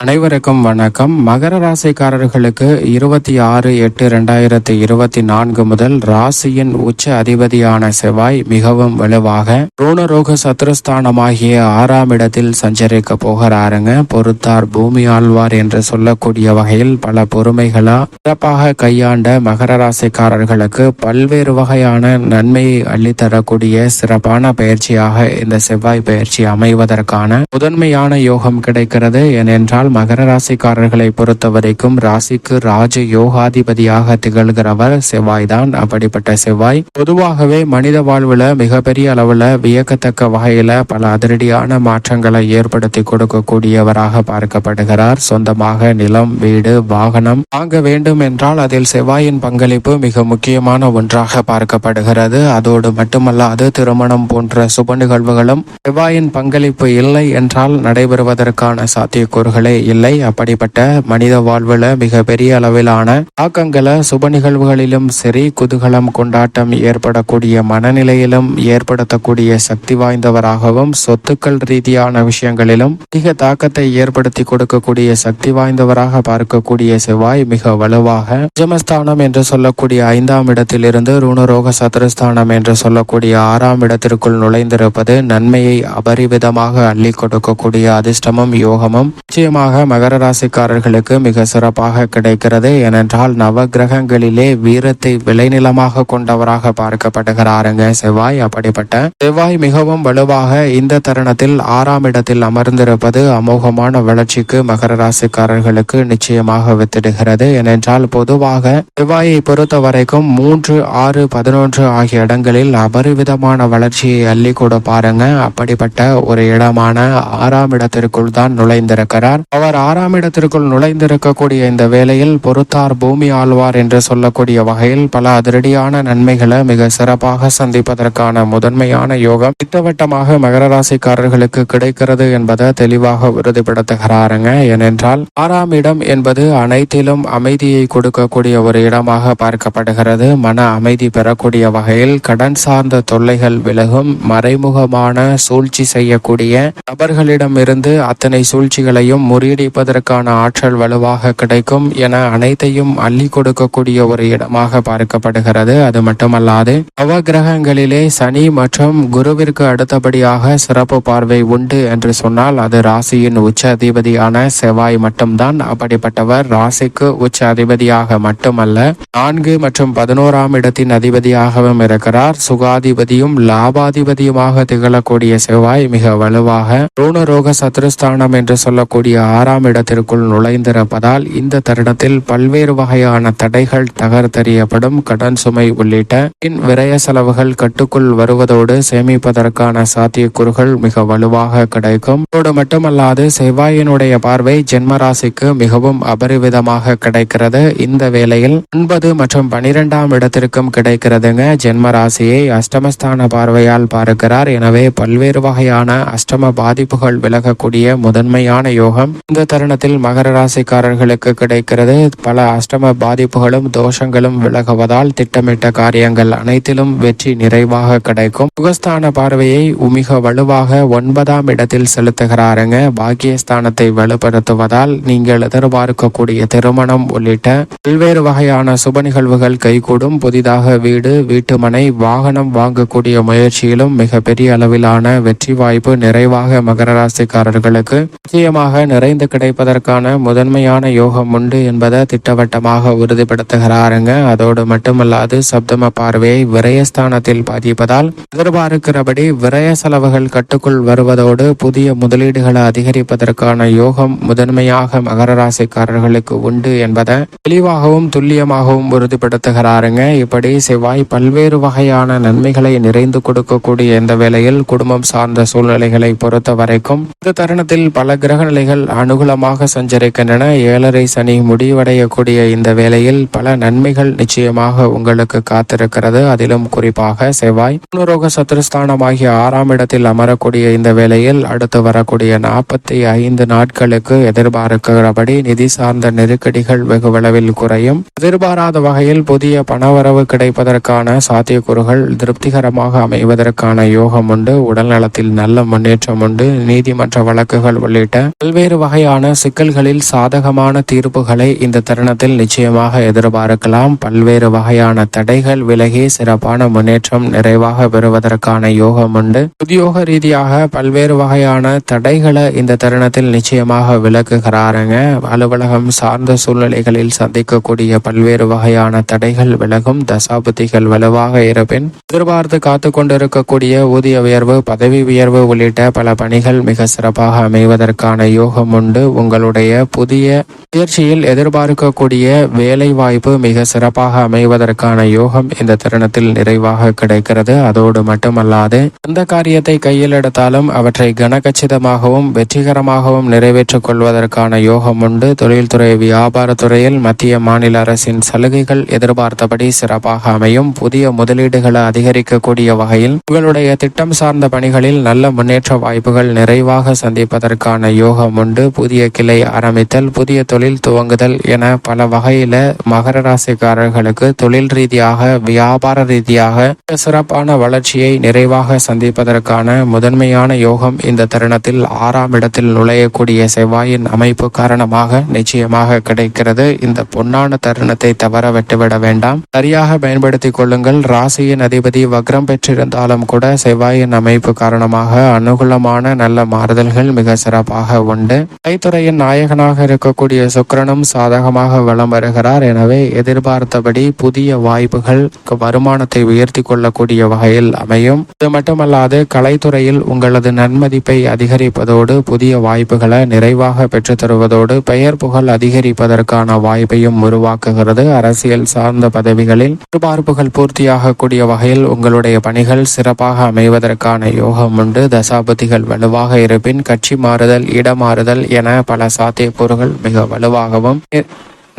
அனைவருக்கும் வணக்கம். மகர ராசிக்காரர்களுக்கு இருபத்தி ஆறு எட்டு ரெண்டாயிரத்தி இருபத்தி நான்கு முதல் ராசியின் உச்ச அதிபதியான செவ்வாய் மிகவும் வலுவாக ரோணரோக சத்ருஸ்தானமாகிய ஆறாம் இடத்தில் சஞ்சரிக்க போகிறாருங்க. பொறுத்தார் பூமி ஆழ்வார் என்று சொல்லக்கூடிய வகையில் பல பொறுமைகளா சிறப்பாக கையாண்ட மகர ராசிக்காரர்களுக்கு பல்வேறு வகையான நன்மையை அள்ளித்தரக்கூடிய சிறப்பான பயிற்சியாக இந்த செவ்வாய் பயிற்சி அமைவதற்கான முதன்மையான யோகம் கிடைக்கிறது. ஏனென்றால் மகர ராசிக்காரர்களை பொறுத்த வரைக்கும் ராசிக்கு ராஜ யோகாதிபதியாக திகழ்கிறவர் செவ்வாய் தான் அப்படிப்பட்ட செவ்வாய் பொதுவாகவே மனித வாழ்வுல மிகப்பெரிய அளவுல வியக்கத்தக்க வகையில பல அதிரடியான மாற்றங்களை ஏற்படுத்தி கொடுக்கக்கூடியவராக பார்க்கப்படுகிறார். சொந்தமாக நிலம் வீடு வாகனம் வாங்க வேண்டும் என்றால் அதில் செவ்வாயின் பங்களிப்பு மிக முக்கியமான ஒன்றாக பார்க்கப்படுகிறது. அதோடு மட்டுமல்லாது திருமணம் போன்ற சுப நிகழ்வுகளும் செவ்வாயின் பங்களிப்பு இல்லை என்றால் நடைபெறுவதற்கான சாத்தியக்கூறுகளே இல்லை. அப்படிப்பட்ட மனித வாழ்வுல மிகப்பெரிய அளவிலான தாக்கங்களை சுப நிகழ்வுகளிலும் சரி குதூகலம் கொண்டாட்டம் ஏற்படக்கூடிய மனநிலையிலும் ஏற்படுத்தக்கூடிய சக்தி வாய்ந்தவராகவும் சொத்துக்கள் ரீதியான விஷயங்களிலும் அதிக தாக்கத்தை ஏற்படுத்தி கொடுக்கக்கூடிய சக்தி வாய்ந்தவராக பார்க்கக்கூடிய செவ்வாய் மிக வலுவாக ஜமஸ்தானம் என்று சொல்லக்கூடிய ஐந்தாம் இடத்திலிருந்து ருணரோக சத்ரஸ்தானம் என்று சொல்லக்கூடிய ஆறாம் இடத்திற்குள் நுழைந்திருப்பது நன்மையை அபரிவிதமாக அள்ளி கொடுக்கக்கூடிய அதிர்ஷ்டமும் யோகமும் நிச்சயமாக மகர ராசிக்காரர்களுக்கு மிக சிறப்பாக கிடைக்கிறது. ஏனென்றால் நவ கிரகங்களிலே வீரத்தை விளைநிலமாக கொண்டவராக பார்க்கப்படுகிறாருங்க செவ்வாய். அப்படிப்பட்ட செவ்வாய் மிகவும் வலுவாக இந்த தருணத்தில் ஆறாம் இடத்தில் அமர்ந்திருப்பது அமோகமான வளர்ச்சிக்கு மகர ராசிக்காரர்களுக்கு நிச்சயமாக வித்திடுகிறது. ஏனென்றால் பொதுவாக செவ்வாயை பொறுத்த வரைக்கும் மூன்று ஆறு பதினொன்று ஆகிய இடங்களில் அபரிவிதமான வளர்ச்சியை அள்ளி பாருங்க. அப்படிப்பட்ட ஒரு இடமான ஆறாம் இடத்திற்குள் தான் நுழைந்திருக்கிறார். அவர் ஆறாம் இடத்திற்குள் நுழைந்திருக்கக்கூடிய இந்த வேளையில் பொறுத்தார் பூமி ஆழ்வார் என்று சொல்லக்கூடிய வகையில் பல அதிரடியான நன்மைகளை மிக சிறப்பாக சந்திப்பதற்கான முதன்மையான யோகம் திட்டவட்டமாக மகர ராசிக்காரர்களுக்கு கிடைக்கிறது என்பதை தெளிவாக உறுதிப்படுத்துகிறாருங்க. ஏனென்றால் ஆறாம் இடம் என்பது அனைத்திலும் அமைதியை கொடுக்கக்கூடிய ஒரு இடமாக பார்க்கப்படுகிறது. மன அமைதி பெறக்கூடிய வகையில் கடன் சார்ந்த தொல்லைகள் விலகும். மறைமுகமான சூழ்ச்சி செய்யக்கூடிய நபர்களிடமிருந்து அத்தனை சூழ்ச்சிகளையும் முறியடிப்பதற்கான ஆற்றல் வலுவாக கிடைக்கும் என அனைத்தையும் அள்ளி கொடுக்கக்கூடிய ஒரு இடமாக பார்க்கப்படுகிறது. அது மட்டுமல்லாது நவகிரகங்களிலே சனி மற்றும் குருவிற்கு அடுத்தபடியாக சிறப்பு பார்வை உண்டு என்று சொன்னால் அது ராசியின் உச்ச அதிபதியான செவ்வாய் மட்டும்தான். அப்படிப்பட்டவர் ராசிக்கு உச்ச அதிபதியாக மட்டுமல்ல நான்கு மற்றும் பதினோராம் இடத்தின் அதிபதியாகவும் இருக்கிறார். சுகாதிபதியும் லாபாதிபதியுமாக திகழக்கூடிய செவ்வாய் மிக வலுவாக ரோணரோக சத்ருஸ்தானம் என்று சொல்லக்கூடிய ஆறாம் இடத்திற்குள் நுழைந்திருப்பதால் இந்த தருணத்தில் பல்வேறு வகையான தடைகள் தகர்த்தறியப்படும் கடன் சுமை உள்ளிட்ட பின் விரய செலவுகள் கட்டுக்குள் வருவதோடு சேமிப்பதற்கான சாத்தியக்கூறுகள் மிக வலுவாக கிடைக்கும். அதோடு மட்டுமல்லாது செவ்வாயினுடைய பார்வை ஜென்மராசிக்கு மிகவும் அபரிவிதமாக கிடைக்கிறது. இந்த வேளையில் ஒன்பது மற்றும் பனிரெண்டாம் இடத்திற்கும் கிடைக்கிறதுங்க ஜென்மராசியை அஷ்டமஸ்தான பார்வையால் பார்க்கிறார். எனவே பல்வேறு வகையான அஷ்டம பாதிப்புகள் விலகக்கூடிய முதன்மையான யோகம். இந்த தருணத்தில் மகர ராசிக்காரர்களுக்கு கிடைக்கிறது. பல அஷ்டம பாதிப்புகளும் தோஷங்களும் விலகுவதால் திட்டமிட்ட காரியங்கள் அனைத்திலும் வெற்றி நிறைவாக கிடைக்கும். சுகஸ்தான பார்வையை மிக வலுவாக ஒன்பதாம் இடத்தில் செலுத்துகிறாருங்க. பாக்கியஸ்தானத்தை வலுப்படுத்துவதால் நீங்கள் எதிர்பார்க்கக்கூடிய திருமணம் உள்ளிட்ட பல்வேறு வகையான சுப நிகழ்வுகள் கைகூடும். புதிதாக வீடு வீட்டுமனை வாகனம் வாங்கக்கூடிய முயற்சியிலும் மிக பெரிய அளவிலான வெற்றி வாய்ப்பு நிறைவாக மகர ராசிக்காரர்களுக்கு நிச்சயமாக அடைந்து கிடைப்பதற்கான முதன்மையான யோகம் உண்டு என்பதை திட்டவட்டமாக உறுதிப்படுத்துகிறாருங்க. அதோடு மட்டுமல்லாது சப்தம பார்வையை விரயஸ்தானத்தில் பாதிப்பதால் எதிர்பார்க்கிறபடி விரய செலவுகள் கட்டுக்குள் வருவதோடு புதிய முதலீடுகளை அதிகரிப்பதற்கான யோகம் முதன்மையாக மகர ராசிக்காரர்களுக்கு உண்டு என்பதை தெளிவாகவும் துல்லியமாகவும் உறுதிப்படுத்துகிறாருங்க. இப்படி செவ்வாய் பல்வேறு வகையான நன்மைகளை நிறைந்து கொடுக்கக்கூடிய இந்த வேளையில் குடும்பம் சார்ந்த சூழ்நிலைகளை பொறுத்த வரைக்கும் இந்த தருணத்தில் பல கிரக நிலைகள் அனுகூலமாக சஞ்சரிக்கின்றன. ஏழரை சனி முடிவடையக்கூடிய இந்த வேளையில் பல நன்மைகள் நிச்சயமாக உங்களுக்கு காத்திருக்கிறது. அதிலும் குறிப்பாக செவ்வாய் புனரோக சத்துருஸ்தானமாகிய ஆறாம் இடத்தில் அமரக்கூடிய இந்த வேளையில் அடுத்து வரக்கூடிய நாற்பத்தி ஐந்து நாட்களுக்கு எதிர்பார்க்கிறபடி நிதி சார்ந்த நெருக்கடிகள் வெகுவளவில் குறையும். எதிர்பாராத வகையில் புதிய பணவரவு கிடைப்பதற்கான சாத்தியக்கூறுகள் திருப்திகரமாக அமைவதற்கான யோகம் உண்டு. உடல் நலத்தில் நல்ல முன்னேற்றம் உண்டு. நீதிமன்ற வழக்குகள் உள்ளிட்ட பல்வேறு வகையான சிக்கல்களில் சாதகமான தீர்ப்புகளை இந்த தருணத்தில் நிச்சயமாக எதிர்பார்க்கலாம். பல்வேறு வகையான தடைகள் விலகி சிறப்பான முன்னேற்றம் நிறைவாக பெறுவதற்கான யோகம் உண்டு. உத்தியோக ரீதியாக பல்வேறு வகையான தடைகளை இந்த தருணத்தில் நிச்சயமாக விலக்குகிறாருங்க. அலுவலகம் சார்ந்த சூழ்நிலைகளில் சந்திக்கக்கூடிய பல்வேறு வகையான தடைகள் விலகும். தசாபுத்திகள் வலுவாக இருப்பின் எதிர்பார்த்து காத்து கொண்டிருக்கக்கூடிய ஊதிய உயர்வு பதவி உயர்வு உள்ளிட்ட பல பணிகள் மிக சிறப்பாக அமைவதற்கான யோகம் உண்டு. உங்களுடைய புதிய முயற்சியில் எதிர்பார்க்கக்கூடிய வேலை வாய்ப்பு மிக சிறப்பாக அமைவதற்கான யோகம் இந்த தருணத்தில் நிறைவாக கிடைக்கிறது. அதோடு மட்டுமல்லாது எந்த காரியத்தை கையில் எடுத்தாலும் அவற்றை கனகச்சிதமாகவும் வெற்றிகரமாகவும் நிறைவேற்றிக் கொள்வதற்கான யோகம் உண்டு. தொழில்துறை வியாபாரத்துறையில் மத்திய மாநில அரசின் சலுகைகள் எதிர்பார்த்தபடி சிறப்பாக அமையும். புதிய முதலீடுகளை அதிகரிக்கக்கூடிய வகையில் உங்களுடைய திட்டம் சார்ந்த பணிகளில் நல்ல முன்னேற்ற வாய்ப்புகள் நிறைவாக சந்திப்பதற்கான யோகம் உண்டு. புதிய கிளை ஆரம்பித்தல் புதிய தொழில் துவங்குதல் என பல வகையில மகர ராசிக்காரர்களுக்கு தொழில் ரீதியாக வியாபார ரீதியாக சிறப்பான வளர்ச்சியை நிறைவாக சந்திப்பதற்கான முதன்மையான யோகம் இந்த தருணத்தில் ஆறாம் இடத்தில் நுழையக்கூடிய செவ்வாயின் அமைப்பு காரணமாக நிச்சயமாக கிடைக்கிறது. இந்த பொன்னான தருணத்தை தவற விட்டுவிட வேண்டாம். சரியாக பயன்படுத்திக் கொள்ளுங்கள். ராசியின் அதிபதி வக்ரம் பெற்றிருந்தாலும் கூட செவ்வாயின் அமைப்பு காரணமாக அனுகூலமான நல்ல மாறுதல்கள் மிக சிறப்பாக உண்டு. கைத்துறையின் நாயகனாக இருக்கக்கூடிய சுக்கிரனும் சாதகமாக வலம் வருகிறார். எனவே எதிர்பார்த்தபடி புதிய வாய்ப்புகள் வருமானத்தை உயர்த்தி கொள்ளக்கூடிய வகையில் அமையும். இது மட்டுமல்லாது கலைத்துறையில் உங்களது நன்மதிப்பை அதிகரிப்பதோடு புதிய வாய்ப்புகளை நிறைவாக பெற்றுத்தருவதோடு பெயர் புகழ் அதிகரிப்பதற்கான வாய்ப்பையும் உருவாக்குகிறது. அரசியல் சார்ந்த பதவிகளில் எதிர்பார்ப்புகள் பூர்த்தியாகக்கூடிய வகையில் உங்களுடைய பணிகள் சிறப்பாக அமைவதற்கான யோகம் உண்டு. தசாபதிகள் வலுவாக இருப்பின் கட்சி மாறுதல் இடமாறுதல் என பல சாத்தியக்கூறுகள் மிக வலுவாகவும்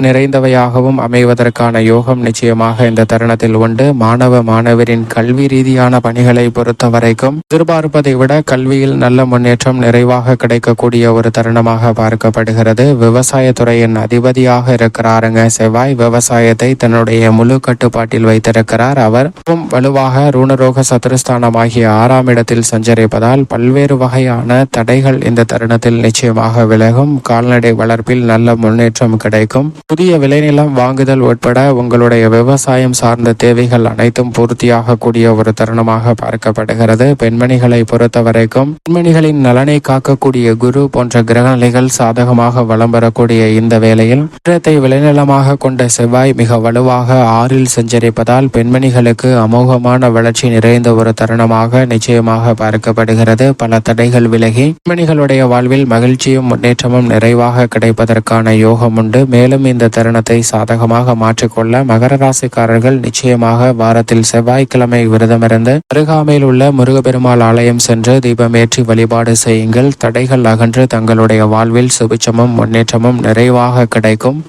நிறைந்தவையாகவும் அமைவதற்கான யோகம் நிச்சயமாக இந்த தருணத்தில் உண்டு. மாணவ மாணவரின் கல்வி ரீதியான பணிகளை பொறுத்த வரைக்கும் எதிர்பார்ப்பதை விட கல்வியில் நல்ல முன்னேற்றம் நிறைவாக கிடைக்கக்கூடிய ஒரு தருணமாக பார்க்கப்படுகிறது. விவசாயத்துறையின் அதிபதியாக இருக்கிறாருங்க செவ்வாய். விவசாயத்தை தன்னுடைய முழு கட்டுப்பாட்டில் வைத்திருக்கிறார். அவர் வலுவாக ரூணரோக சத்துருஸ்தானம் ஆகிய ஆறாம் இடத்தில் சஞ்சரிப்பதால் பல்வேறு வகையான தடைகள் இந்த தருணத்தில் நிச்சயமாக விலகும். கால்நடை வளர்ப்பில் நல்ல முன்னேற்றம் கிடைக்கும். புதிய விளைநிலம் வாங்குதல் உட்பட உங்களுடைய விவசாயம் சார்ந்த தேவைகள் அனைத்தும் பூர்த்தியாகக்கூடிய ஒரு தருணமாக பார்க்கப்படுகிறது. பெண்மணிகளை பொறுத்தவரைக்கும் பெண்மணிகளின் நலனை காக்கக்கூடிய குரு போன்ற கிரகநிலைகள் சாதகமாக வலம் வரக்கூடிய இந்த வேளையில் நேரத்தை விளைநிலமாக கொண்ட செவ்வாய் மிக வலுவாக ஆறில் சஞ்சரிப்பதால் பெண்மணிகளுக்கு அமோகமான வளர்ச்சி நிறைந்த ஒரு தருணமாக நிச்சயமாக பார்க்கப்படுகிறது. பல தடைகள் விலகி பெண்மணிகளுடைய வாழ்வில் மகிழ்ச்சியும் முன்னேற்றமும் நிறைவாக கிடைப்பதற்கான யோகம் உண்டு. மேலும் இந்த தருணத்தை சாதகமாக மாற்றிக்கொள்ள மகர ராசிக்காரர்கள் நிச்சயமாக வாரத்தில் செவ்வாய்க்கிழமை விரதமிருந்து அருகாமையில் உள்ள முருகப்பெருமாள் ஆலயம் சென்று தீபமேற்றி வழிபாடு செய்யுங்கள். தடைகள் அகன்று தங்களுடைய வாழ்வில் சுபிச்சமும் முன்னேற்றமும் நிறைவாக கிடைக்கும்.